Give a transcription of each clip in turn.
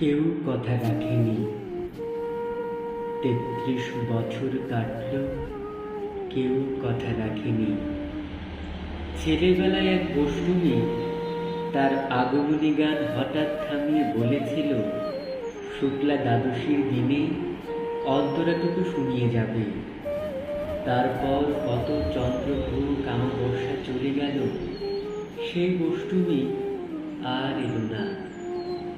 কেউ কথা রাখেনি। তেত্রিশ বছর কাটল, কেউ কথা রাখেনি। ছেলেবেলায় এক বসুনি তার আগমনী গান হঠাৎ থামিয়ে বলেছিল, শুক্লা দ্বাদশীর দিনে অন্তরাটুকু শুনিয়ে যাবে। তারপর কত চন্দ্রভূ কামাবর্ষা চলে গেল, সেই বষ্টুমি আর এলো না।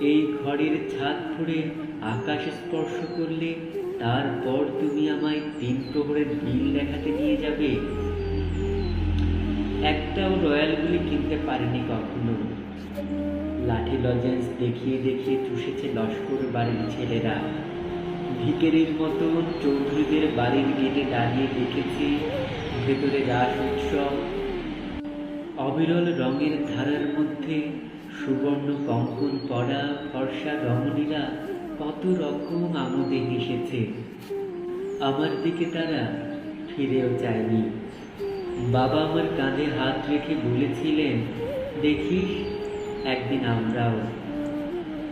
এই ঘরের ছাদ ফুঁড়ে আকাশ স্পর্শ করলে তারপর তুমি আমায় তিন প্রহরের বিল দেখাতে নিয়ে যাবে। একটাও রয়্যালগুলি কিনতে পারিনি কখনো। লাঠি লজেন্স দেখিয়ে দেখিয়ে চুষেছে লস্কর বাড়ির ছেলেরা। ভিকেরির মতন চৌধুরীদের বাড়ির গেটে দাঁড়িয়ে দেখেছি ভেতরে রাস উৎসব। অবিরল রঙের ধারার মধ্যে সুবর্ণ কঙ্কন পড়া, ফর্সা রমণীরা কত রকম আমোদে হেসেছে। আমার দিকে তারা ফিরেও চায়নি। বাবা আমার কাঁধে হাত রেখে বলেছিলেন, দেখিস, একদিন আমরাও।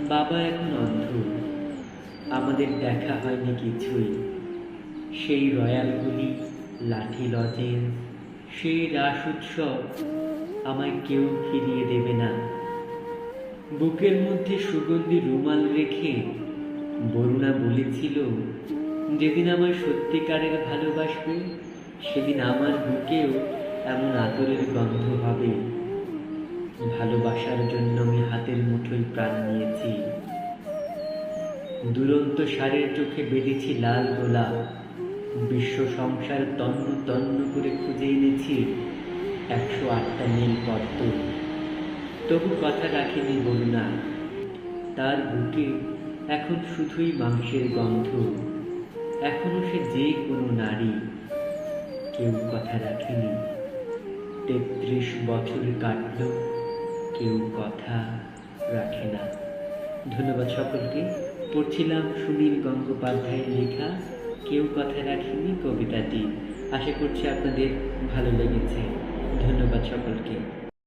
বাবা এখন অন্ধ। আমাদের দেখা হয়নি কিছুই। সেই রয়্যালগুলি লাঠি লজেন, সেই রাস উৎসব আমায় কেউ ফিরিয়ে দেবে না। বুকের মধ্যে সুগন্ধি রুমাল রেখে বরুণা বলেছিল, যেদিন আমার সত্যিকারের ভালোবাসবে, সেদিন আমার বুকেও এমন আদরের গন্ধ হবে। ভালোবাসার জন্য আমি হাতের মুঠোয় প্রাণ নিয়েছি। দুরন্ত সারের চোখে বেঁধেছি লাল গোলাপ। বিশ্ব সংসার তন্ন তন্ন করে খুঁজে এনেছি একশো আটটা নীল পদ্ম। তবু কথা রাখেনি বরুণা তার বুকে এখন শুধুই মাংসের গন্ধ। এখনও সে যে কোনো নারী। কেউ কথা রাখেনি। তেত্রিশ বছর কাটল, কেউ কথা রাখে না। ধন্যবাদ সকলকে। পড়ছিলাম সুনীল গঙ্গোপাধ্যায়ের লেখা, কেউ কথা রাখেনি কবিতাটি। আশা করছি আপনাদের ভালো লেগেছে। ধন্যবাদ সকলকে।